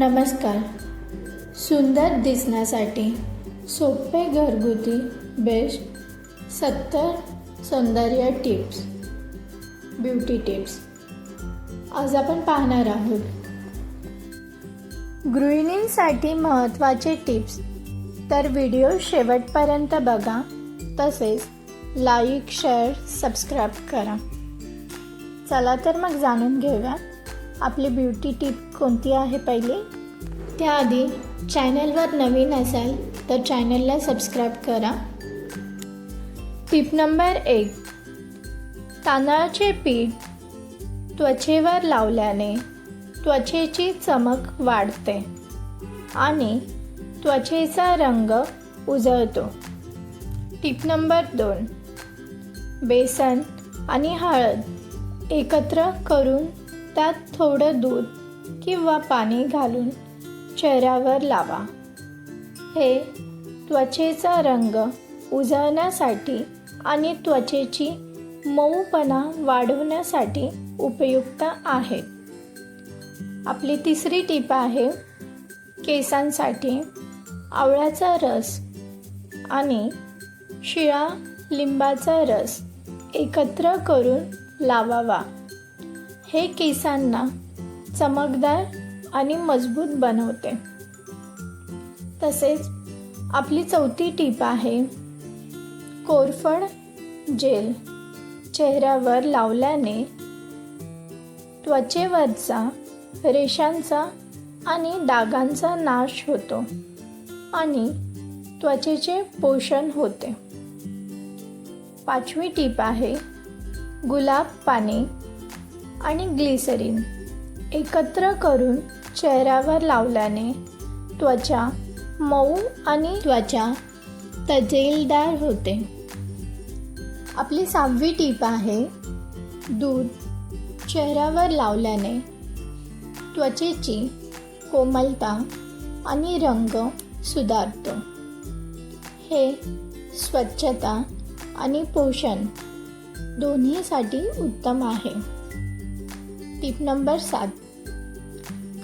नमस्कार. सुंदर दिसण्यासाठी सोपे घरगुती बेस्ट सत्तर सौंदर्य टिप्स ब्युटी टिप्स. आज आपण पाहणार आहोत. गृहिणींसाठी महत्त्वाचे टिप्स. तर व्हिडिओ शेवटपर्यंत बघा. तसेच लाईक शेअर सबस्क्राईब करा. चला तर मग जाणून घेऊया. आपली ब्युटी टिप कोणती आहे पहिली? त्याआधी चॅनलवर नवीन असाल तर चॅनलला सबस्क्राईब करा. टिप नंबर एक तांदळाचे पीठ त्वचेवर लावल्याने त्वचेची चमक वाढते आणि त्वचेचा रंग उजळतो. टिप नंबर दोन. बेसन आणि हळद एकत्र करून त्यात थोडं दूध किंवा पाणी घालून चेहऱ्यावर लावा. हे त्वचेचा रंग उजळण्यासाठी आणि त्वचेची मऊपणा वाढवण्यासाठी उपयुक्त आहे. आपली तिसरी टीप आहे केसांसाठी आवळ्याचा रस आणि शिळा लिंबाचा रस एकत्र करून लावावा. हे केसांना चमकदार आणि मजबूत बनवते. तसेच आपली चौथी टीप आहे कोरफड जेल. चेहऱ्यावर लावल्याने त्वचेवरचा रेषांचा आणि डागांचा नाश होतो आणि त्वचेचे पोषण होते. पाचवी टीप आहे गुलाब पाणी आणि ग्लिसरीन एकत्र करून चेहऱ्यावर लावल्याने त्वचा मऊ आणि त्वचा तजेलदार होते. आपली सहावी टीप आहे दूध चेहऱ्यावर लावल्याने त्वचेची कोमलता आणि रंग सुधारतो. हे स्वच्छता आणि पोषण दोन्हीसाठी उत्तम आहे. टिप नंबर सात.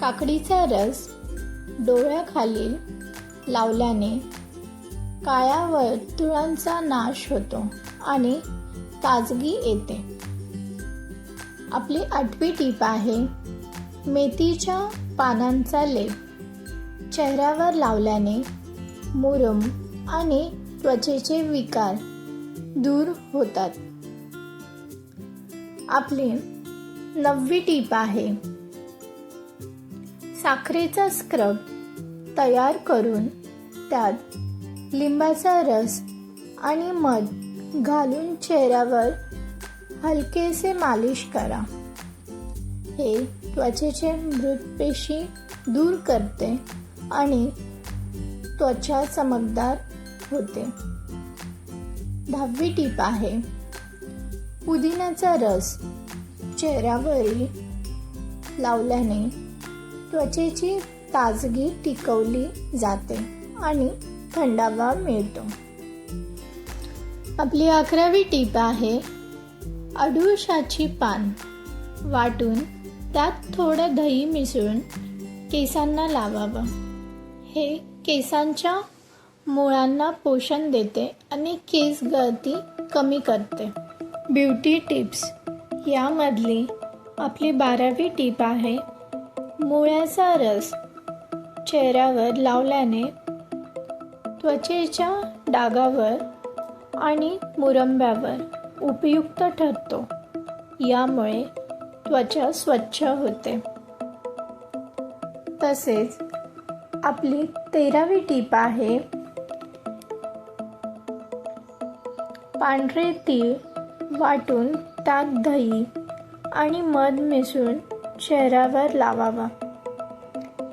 काकडीचा रस डोळ्याखालील लावल्याने काळ्या वर्तुळांचा नाश होतो आणि ताजगी येते. आपली आठवी टीप आहे मेथीच्या पानांचा लेप. चेहऱ्यावर लावल्याने मुरम आणि त्वचेचे विकार दूर होतात. आपली नववी टीप आहे. साखरेचा स्क्रब तयार करून त्यात लिंबाचा रस आणि मध घालून चेहऱ्यावर हलकेसे मालिश करा. हे त्वचेचे मृतपेशी दूर करते आणि त्वचा चमकदार होते. दहावी टीप आहे. पुदिन्याचा रस चेहऱ्यावरील लावल्याने त्वचेची ताजगी टिकवली जाते आणि थंडावा मिळतो. आपली अकरावी टीप आहे अडुळशाची पान वाटून त्यात थोडं दही मिसळून केसांना लावावं. हे केसांच्या मुळांना पोषण देते आणि केस गळती कमी करते. Beauty tips. यामधली आपली बारावी टीप आहे मुळ्याचा रस चेहऱ्यावर लावल्याने त्वचेच्या डागावर आणि मुरंब्यावर उपयुक्त ठरतो. यामुळे त्वचा स्वच्छ होते. तसेच आपली तेरावी टीप आहे पांढरे तीळ वाटून ताक दही आणि मध मिसळून चेहऱ्यावर लावावा.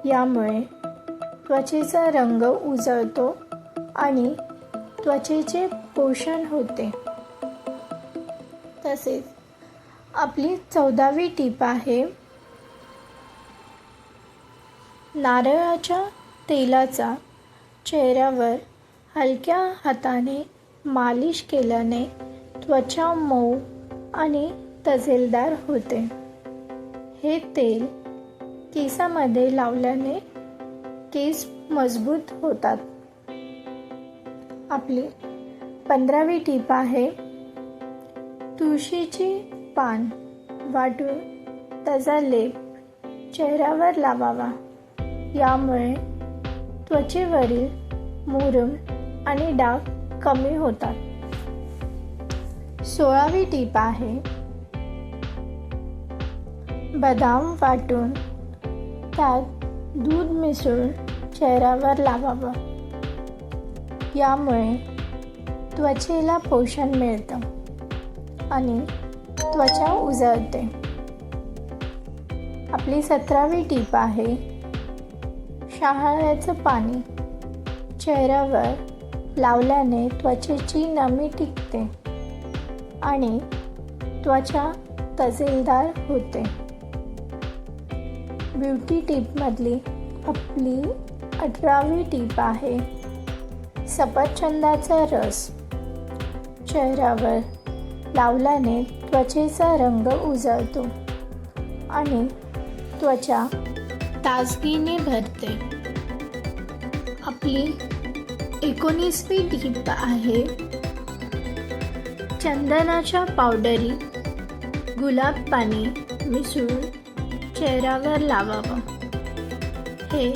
यामुळे त्वचेचा रंग उजळतो आणि त्वचेचे पोषण होते. तसेच आपली चौदावी टीप आहे नारळाच्या तेलाचा चेहऱ्यावर हलक्या हाताने मालिश केल्याने त्वचा मऊ आणि तजेलदार होते. हे तेल केसामध्ये लावल्याने केस मजबूत होतात. आपली पंधरावी टीप आहे तुळशीची पान वाटून त्याचा लेप चेहऱ्यावर लावावा. यामुळे त्वचेवरील मुरुम आणि डाग कमी होतात. सोळावी टीप आहे. बदाम वाटून त्यात दूध मिसळून चेहऱ्यावर लावावं. यामुळे त्वचेला पोषण मिळतं आणि त्वचा उजळते. आपली सतरावी टीप आहे शहाळ्याचं पाणी चेहऱ्यावर लावल्याने त्वचेची नमी टिकते. आणि त्वचा तजेलदार होते. ब्युटी टीपमधली आपली अठरावी टीप आहे. सफरचंदाचा रस चेहऱ्यावर लावल्याने त्वचेचा रंग उजळतो आणि त्वचा ताजगीने भरते. आपली एकोणीसवी टीप आहे चंदनाच्या पावडरी गुलाब पाणी मिसळून चेहऱ्यावर लावावं. हे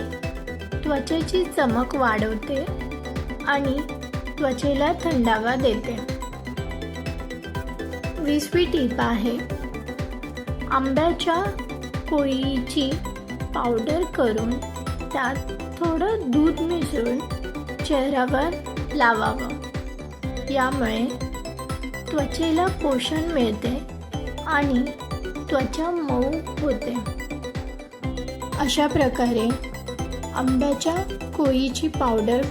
त्वचेची चमक वाढवते आणि त्वचेला थंडावा देते. वीसवी टीप आहे आंब्याच्या कोळीची पावडर करून त्यात थोडं दूध मिसळून चेहऱ्यावर लावावं. यामुळे त्वचेला पोषण मिळते आणि त्वचा मऊ होते. अशा प्रकारे आंब्याच्या कोळीची पावडर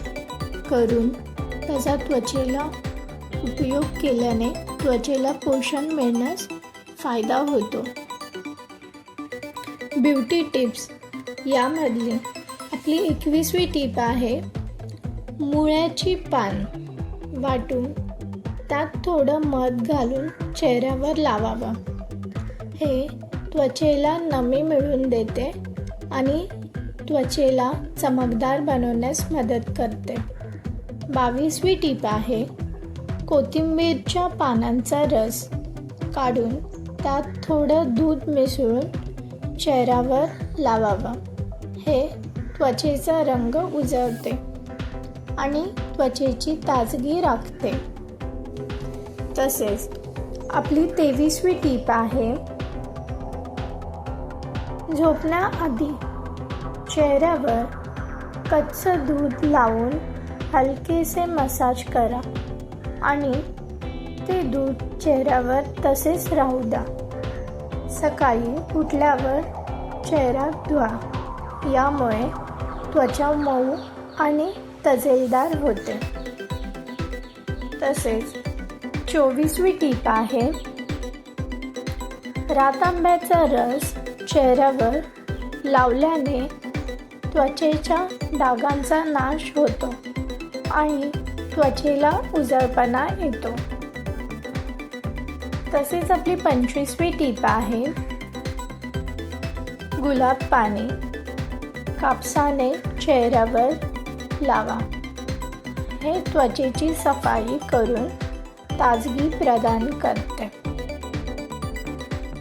करून त्याचा त्वचेला उपयोग केल्याने त्वचेला पोषण मिळण्यास फायदा होतो. ब्युटी टिप्स यामधली आपली एकवीसवी टीप आहे मुळ्याची पान वाटून त्यात थोडं मध घालून चेहऱ्यावर लावावं. हे त्वचेला नमी मिळवून देते आणि त्वचेला चमकदार बनवण्यास मदत करते. बावीसवी टीप आहे कोथिंबीरच्या पानांचा रस काढून त्यात थोडं दूध मिसळून चेहऱ्यावर लावावं. हे त्वचेचा रंग उजळते आणि त्वचेची ताजगी राखते. तसेच आपली तेवीसवी टीप आहे झोपण्याआधी चेहऱ्यावर कच्चं दूध लावून हलकेसे मसाज करा आणि ते दूध चेहऱ्यावर तसेच राहू द्या. सकाळी उठल्यावर चेहरा धुवा यामुळे त्वचा मऊ आणि तजेलदार होते. तसेच चोवीसवी टीप आहे. रातांब्याचा रस चेहऱ्यावर लावल्याने त्वचेच्या डागांचा नाश होतो आणि त्वचेला उजळपणा येतो. तसेच आपली पंचवीसवी टीप आहे. गुलाब पाणी कापसाने चेहऱ्यावर लावा. हे त्वचेची सफाई करून ताजगी प्रदान करते.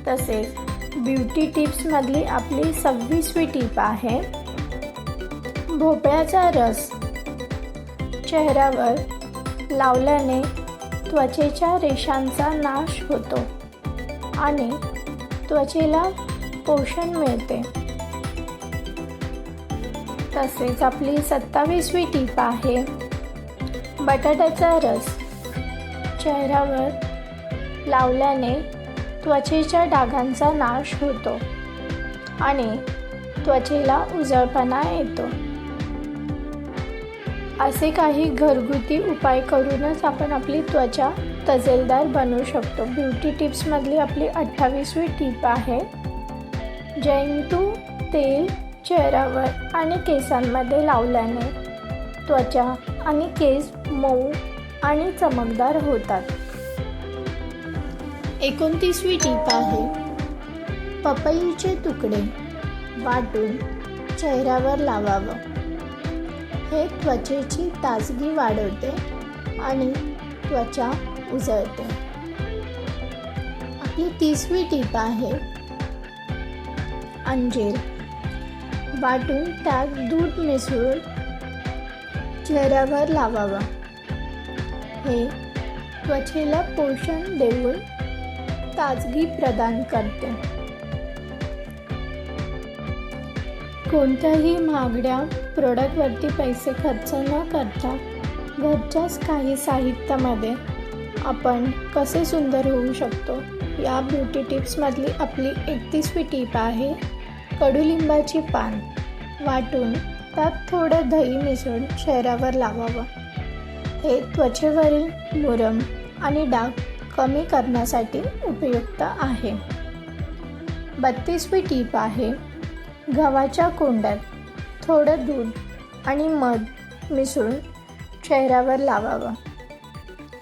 तसेच ब्युटी टिप्समधली आपली सव्वीसवी टीप आहे भोपळ्याचा रस. चेहऱ्यावर लावल्याने त्वचेच्या रेषांचा नाश होतो आणि त्वचेला पोषण मिळते. तसेच आपली सत्तावीसवी टीप आहे बटाट्याचा रस. चेहऱ्यावर लावल्याने त्वचेच्या डागांचा नाश होतो आणि त्वचेला उजळपणा येतो. असे काही घरगुती उपाय करूनच आपण आपली त्वचा तजेलदार बनवू शकतो. ब्युटी टिप्समधली आपली अठ्ठावीसवी टीप आहे जैंतू तेल चेहऱ्यावर आणि केसांमध्ये लावल्याने त्वचा आणि केस मऊ आणि चमकदार होतात. एकोणतीसवी टीप आहे पपईचे तुकडे वाटून चेहऱ्यावर लावावं. हे त्वचेची ताजगी वाढवते आणि त्वचा उजळते. आपली तीसवी टीप आहे अंजीर वाटून त्यात दूध मिसळून चेहऱ्यावर लावावा. हे त्वचेला पोषण देऊन ताजगी प्रदान करते. कोणत्याही महागड्या प्रोडक्टवरती पैसे खर्च न करता घरच्याच काही साहित्यामध्ये आपण कसे सुंदर होऊ शकतो या ब्युटी टिप्समधली आपली एकतीसवी टीप आहे कडुलिंबाची पान. वाटून त्यात थोडं दही मिसळून चेहऱ्यावर लावावं. हे त्वचेवरील मुरम आणि डाग कमी करण्यासाठी उपयुक्त आहे. बत्तीसवी टीप आहे गव्हाच्या कोंड्यात थोडं दूध आणि मध मिसळून चेहऱ्यावर लावावं.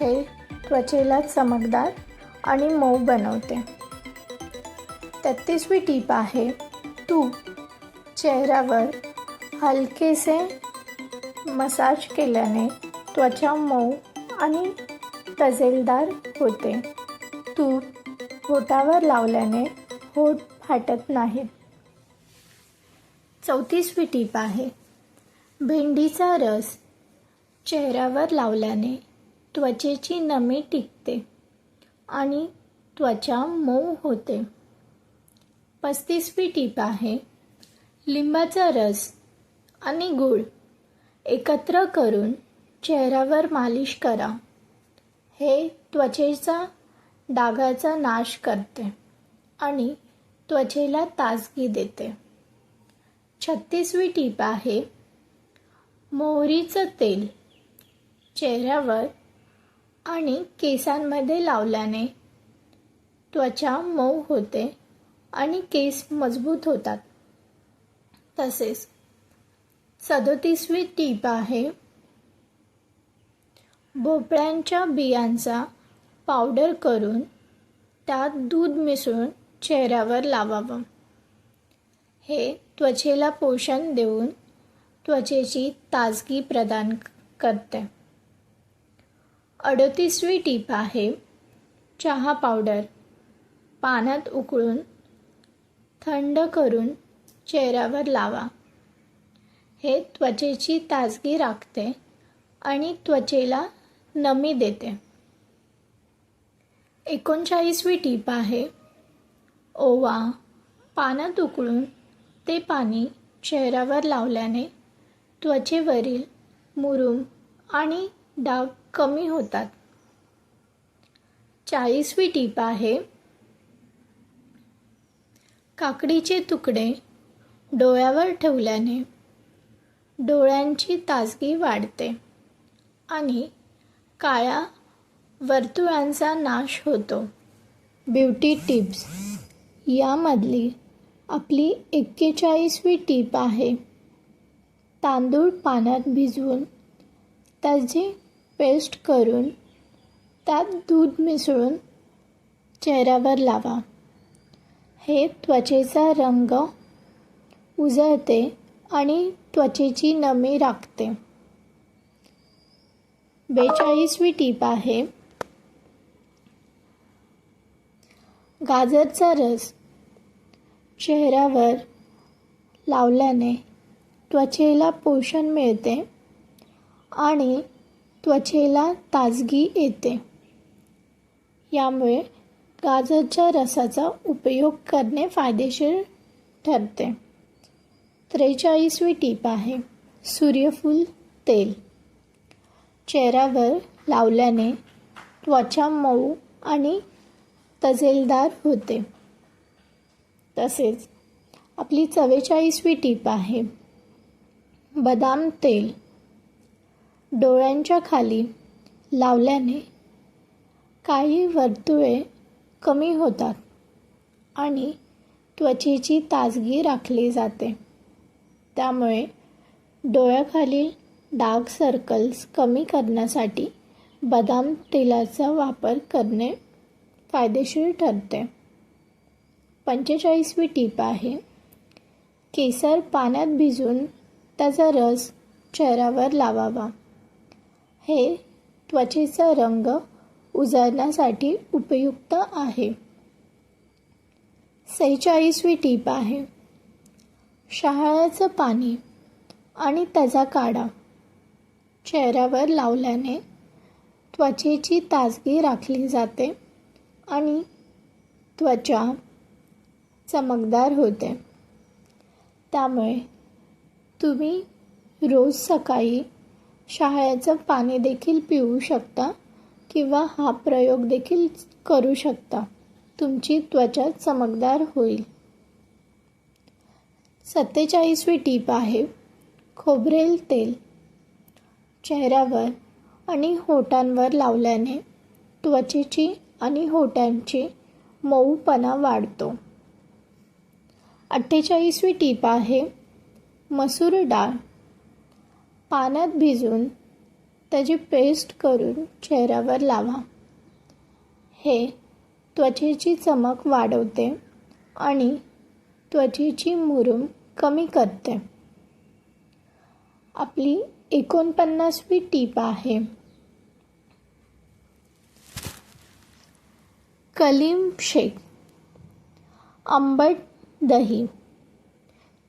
हे त्वचेला चमकदार आणि मऊ बनवते. तेहतीसवी टीप आहे तूप चेहऱ्यावर हलकेसे मसाज केल्याने त्वचा मऊ आणि तजेलदार होते. तूप होटावर लावल्याने होठ फाटत नाहीत चौतीसवी टीप आहे. भेंडीचा रस चेहऱ्यावर लावल्याने त्वचेची नमी टिकते आणि त्वचा मऊ होते. पस्तीसवी टीप आहे. लिंबाचा रस आणि गूळ एकत्र करून चेहऱ्यावर मालिश करा. हे त्वचेचा डागाचा नाश करते आणि त्वचेला ताजगी देते. छत्तीसवी टीप आहे मोहरीचं तेल. चेहऱ्यावर आणि केसांमध्ये लावल्याने त्वचा मऊ होते आणि केस मजबूत होतात. तसेच सदोतीसवी टीप आहे भोपळ्यांच्या बियांचा पावडर करून त्यात दूध मिसळून चेहऱ्यावर लावावं. हे त्वचेला पोषण देऊन त्वचेची ताजगी प्रदान करते. अडतीसवी टीप आहे चहा पावडर पाण्यात उकळून थंड करून चेहऱ्यावर लावा. हे त्वचेची ताजगी राखते आणि त्वचेला नमी देते. एकोणचाळीसवी टीप आहे ओवा पानात उकळून ते पाणी चेहऱ्यावर लावल्याने त्वचेवरील मुरूम आणि डाग कमी होतात. चाळीसवी टीप आहे काकडीचे तुकडे डोळ्यावर ठेवल्याने डोळ्यांची ताजगी वाढते आणि काळ्या वर्तुळांचा नाश होतो. Beauty tips. यामधली आपली एक्केचाळीसवी टीप आहे. तांदूळ पाण्यात भिजवून त्याची पेस्ट करून त्यात दूध मिसळून चेहऱ्यावर लावा. हे त्वचेचा रंग उजळते आणि त्वचेची नमी राखते. बेचाळीसवी टीप आहे. गाजरचा रस चेहऱ्यावर लावल्याने त्वचेला पोषण मिळते आणि त्वचेला ताजगी येते. यामुळे गाजरच्या रसाचा उपयोग करणे फायदेशीर ठरते. त्रेचाळीसवी टीप आहे सूर्यफूल तेल. चेहऱ्यावर लावल्याने त्वचा मऊ आणि तजेलदार होते. तसेच आपली चव्वेचाळीसवी टीप आहे. बदाम तेल डोळ्यांच्या खाली लावल्याने काही वर्तुळे कमी होतात आणि त्वचेची ताजगी राखली जाते. त्यामुळे डोळ्याखालील डार्क सर्कल्स कमी करण्यासाठी बदाम तेलाचा वापर करणे फायदेशीर ठरते. पंचेचाळीसवी टीप आहे केसर पाण्यात भिजून त्याचा रस चेहऱ्यावर लावावा. हे त्वचेचा रंग उजळण्यासाठी उपयुक्त आहे. सेहेचाळीसवी टीप आहे शहाळ्याचं पाणी आणि त्याचा काढा. चेहऱ्यावर लावल्याने त्वचेची ताजगी राखली जाते आणि त्वचा चमकदार होते. त्यामुळे तुम्ही रोज सकाळी शहाळ्याचं पाणी देखील पिऊ शकता किंवा हा प्रयोग देखील करू शकता. तुमची त्वचा चमकदार होईल. सत्तेचाळीसवी टीप आहे खोबरेल तेल. चेहऱ्यावर आणि होटांवर लावल्याने त्वचेची आणि होटांची मऊपणा वाढतो. अठ्ठेचाळीसवी टीप आहे मसूर डाळ. पाण्यात भिजून त्याची पेस्ट करून चेहऱ्यावर लावा. हे त्वचेची चमक वाढवते आणि त्वचेची मुरूम कमी करते. आपली एकोणपन्नासवी टीप आहे. कलीम शेक आंबट दही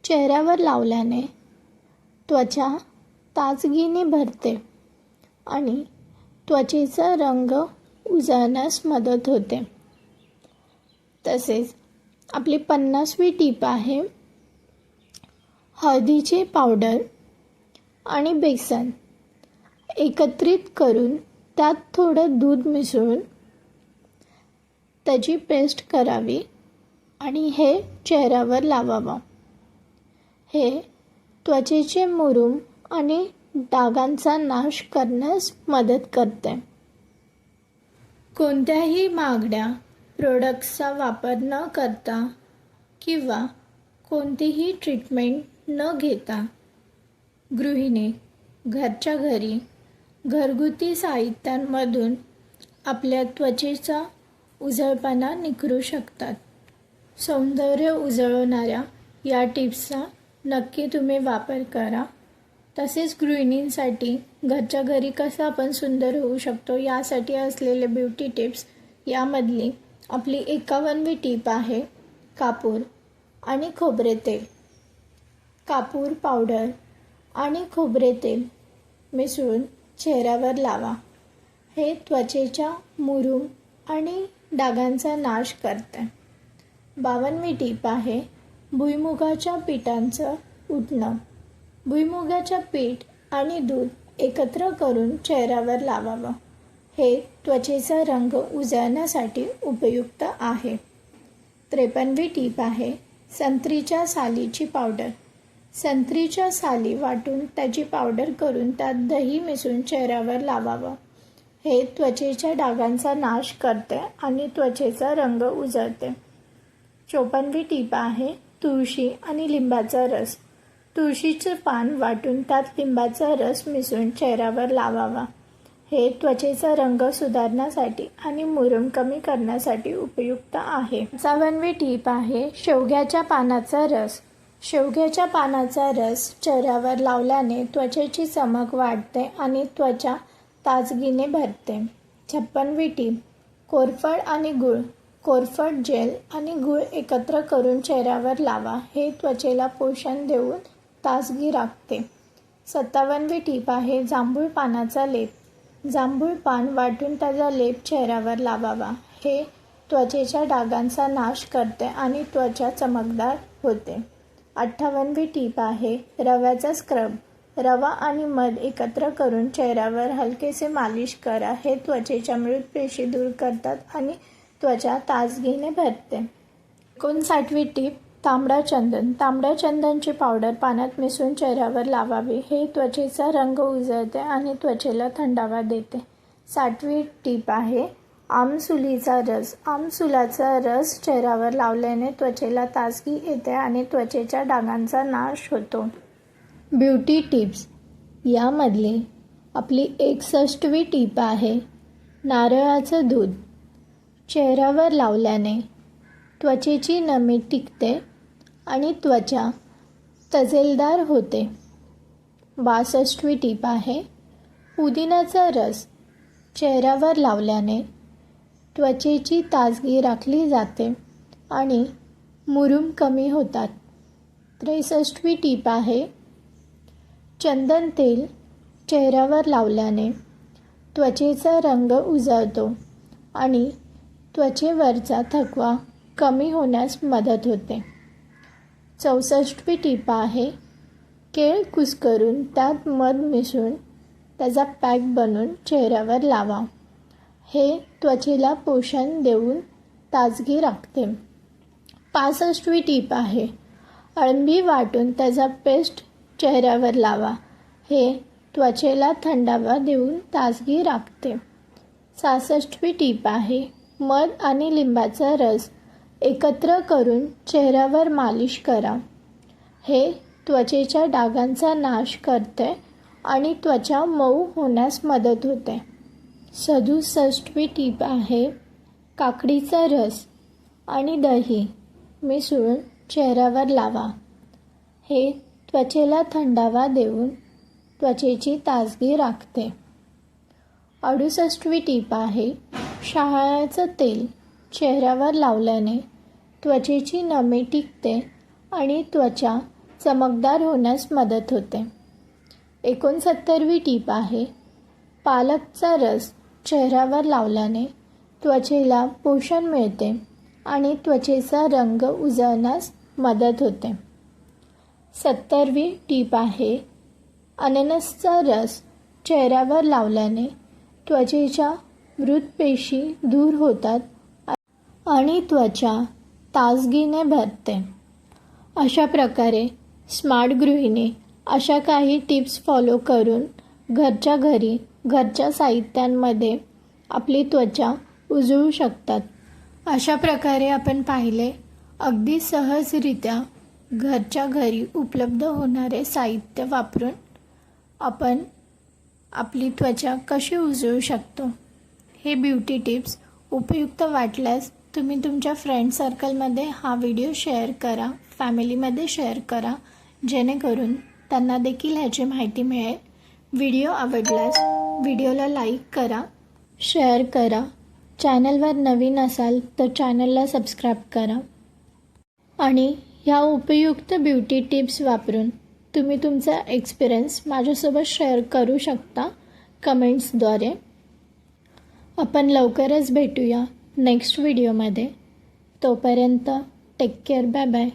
चेहऱ्यावर लावल्याने त्वचा ताजगीने भरते आणि त्वचेचा रंग उजळण्यास मदत होते. तसेच आपली पन्नासवी टीप आहे हळदीचे पावडर आणि बेसन एकत्रित करून त्यात थोडं दूध मिसळून त्याची पेस्ट करावी आणि हे चेहऱ्यावर लावावं. हे त्वचेचे मुरूम आणि डागांचा नाश करण्यास मदत करते. कोणत्याही महागड्या प्रोडक्ट्सचा वापर न करता किंवा कोणतीही ट्रीटमेंट न घेता गृहिणी घरच्या घरी घरगुती साहित्यांमधून आपल्या त्वचेचा उजळपणा निखरू शकतात. सौंदर्य उजळवणाऱ्या या टिप्सचा नक्की तुम्ही वापर करा. तसेच गृहिणींसाठी घरच्या घरी कसं आपण सुंदर होऊ शकतो यासाठी असलेले ब्युटी टिप्स यामधली आपली एकावन्नवी टीप आहे कापूर आणि खोबरे तेल. कापूर पावडर आणि खोबरे तेल मिसळून चेहऱ्यावर लावा. हे त्वचेच्या मुरूम आणि डागांचा नाश करते. बावनवी टीप आहे भुईमुगाच्या पिठांचं उठणं भुईमुगाच्या पीठ आणि दूध एकत्र करून चेहऱ्यावर लावावं. हे त्वचेचा रंग उजळण्यासाठी उपयुक्त आहे. त्रेपन्नवी टीप आहे संत्रीच्या सालीची पावडर. संत्रीच्या साली वाटून त्याची पावडर करून त्यात दही मिसळून चेहऱ्यावर लावावं. हे त्वचेच्या डागांचा नाश करते आणि त्वचेचा रंग उजळते. चोपनवी टीप आहे तुळशी आणि लिंबाचा रस. तुळशीचं पान वाटून त्यात लिंबाचा रस मिसळून चेहऱ्यावर लावावा. हे त्वचेचा रंग सुधारण्यासाठी आणि मुरुम कमी करण्यासाठी उपयुक्त आहे. पंचावन्नवी टीप आहे शेवग्याच्या पानाचा रस. शेवग्याच्या पानाचा रस चेहऱ्यावर लावल्याने त्वचेची चमक वाढते आणि त्वचा ताजगीने भरते. छप्पनवी टीप कोरफड आणि गुळ. कोरफड जेल आणि गुळ एकत्र करून चेहऱ्यावर लावा. हे त्वचेला पोषण देऊन ताजगी राखते. सत्तावन्नवी टीप आहे. जांभूळ पानाचा लेप. जांभूळ पान वाटून त्याचा लेप चेहऱ्यावर लावावा. हे त्वचेच्या डागांचा नाश करते आणि त्वचा चमकदार होते. अठ्ठावन्नवी टीप आहे रव्याचा स्क्रब. रवा आणि मध एकत्र करून चेहऱ्यावर हलकेसे मालिश करा. हे त्वचेच्या मृत पेशी दूर करतात आणि त्वचा ताजगीने भरते. एकोणसाठवी टीप तांबडा चंदन. तांबड्या चंदनची पावडर पाण्यात मिसळून चेहऱ्यावर लावावी. हे त्वचेचा रंग उजळते आणि त्वचेला थंडावा देते. साठवी टीप आहे आमसुलीचा रस. आमसुलाचा रस चेहऱ्यावर लावल्याने त्वचेला ताजगी येते आणि त्वचेच्या डागांचा नाश होतो. Beauty tips. यामधली आपली एकसष्टवी टीप आहे नारळाचं दूध. चेहऱ्यावर लावल्याने त्वचेची नमी टिकते आणि त्वचा तजेलदार होते. बासष्टवी टीप आहे पुदिन्याचा रस. चेहऱ्यावर लावल्याने त्वचेची ताजगी राखली जाते आणि मुरुम कमी होतात. त्रेसष्टवी टीप आहे चंदन तेल चेहऱ्यावर लावल्याने त्वचेचा रंग उजळतो आणि त्वचेवरचा थकवा कमी होण्यास मदत होते. चौसष्टवी टीप आहे केळ कुस्करून त्यात मध मिसळून त्याचा पॅक बनवून चेहऱ्यावर लावा. हे त्वचेला पोषण देऊन ताजगी राखते. पासष्टवी टीप आहे. अळंबी वाटून त्याचा पेस्ट चेहऱ्यावर लावा. हे त्वचेला थंडावा देऊन ताजगी राखते. सहासष्टवी टीप आहे. मध आणि लिंबाचा रस एकत्र करून चेहऱ्यावर मालिश करा. हे त्वचेच्या डागांचा नाश करते आणि त्वचा मऊ होण्यास मदत होते. सदुसष्टवी टीप आहे काकडीचा रस आणि दही मिसळून चेहऱ्यावर लावा. हे त्वचेला थंडावा देऊन त्वचेची ताजगी राखते. अडुसष्टवी टीप आहे शहाळ्याचं तेल चेहऱ्यावर लावल्याने त्वचेची नमी टिकते आणि त्वचा चमकदार होण्यास मदत होते. एकोणसत्तरवी टीप आहे पालकचा रस चेहऱ्यावर लावल्याने त्वचेला पोषण मिळते आणि त्वचेचा रंग उजळण्यास मदत होते. सत्तरवी टीप आहे अननसचा रस चेहऱ्यावर लावल्याने त्वचेच्या मृतपेशी दूर होतात आणि त्वचा ताजगीने भरते. अशा प्रकारे स्मार्ट गृहिणी अशा काही टिप्स फॉलो करून घरच्या घरी घरच्या साहित्यांमध्ये आपली त्वचा उजळू शकतात. अशा प्रकारे आपण पाहिले अगदी सहजरित्या घरच्या घरी उपलब्ध होणारे साहित्य वापरून आपण आपली त्वचा कशी उजळू शकतो? हे ब्युटी टिप्स उपयुक्त वाटल्यास तुम्ही तुमच्या फ्रेंड सर्कलमध्ये हा व्हिडिओ शेअर करा फॅमिलीमध्ये शेअर करा जेणेकरून त्यांना देखील ह्याची माहिती मिळेल. व्हिडिओ आवडल्यास व्हिडिओला लाईक करा शेअर करा. चॅनलवर नवीन असाल तर चॅनलला सबस्क्राईब करा. आणि ह्या उपयुक्त ब्युटी टिप्स वापरून तुम्ही तुमचा एक्सपिरियन्स माझ्यासोबत शेअर करू शकता कमेंट्सद्वारे. आपण लवकरच भेटूया नेक्स्ट व्हिडिओमध्ये. तोपर्यंत टेक केअर बाय बाय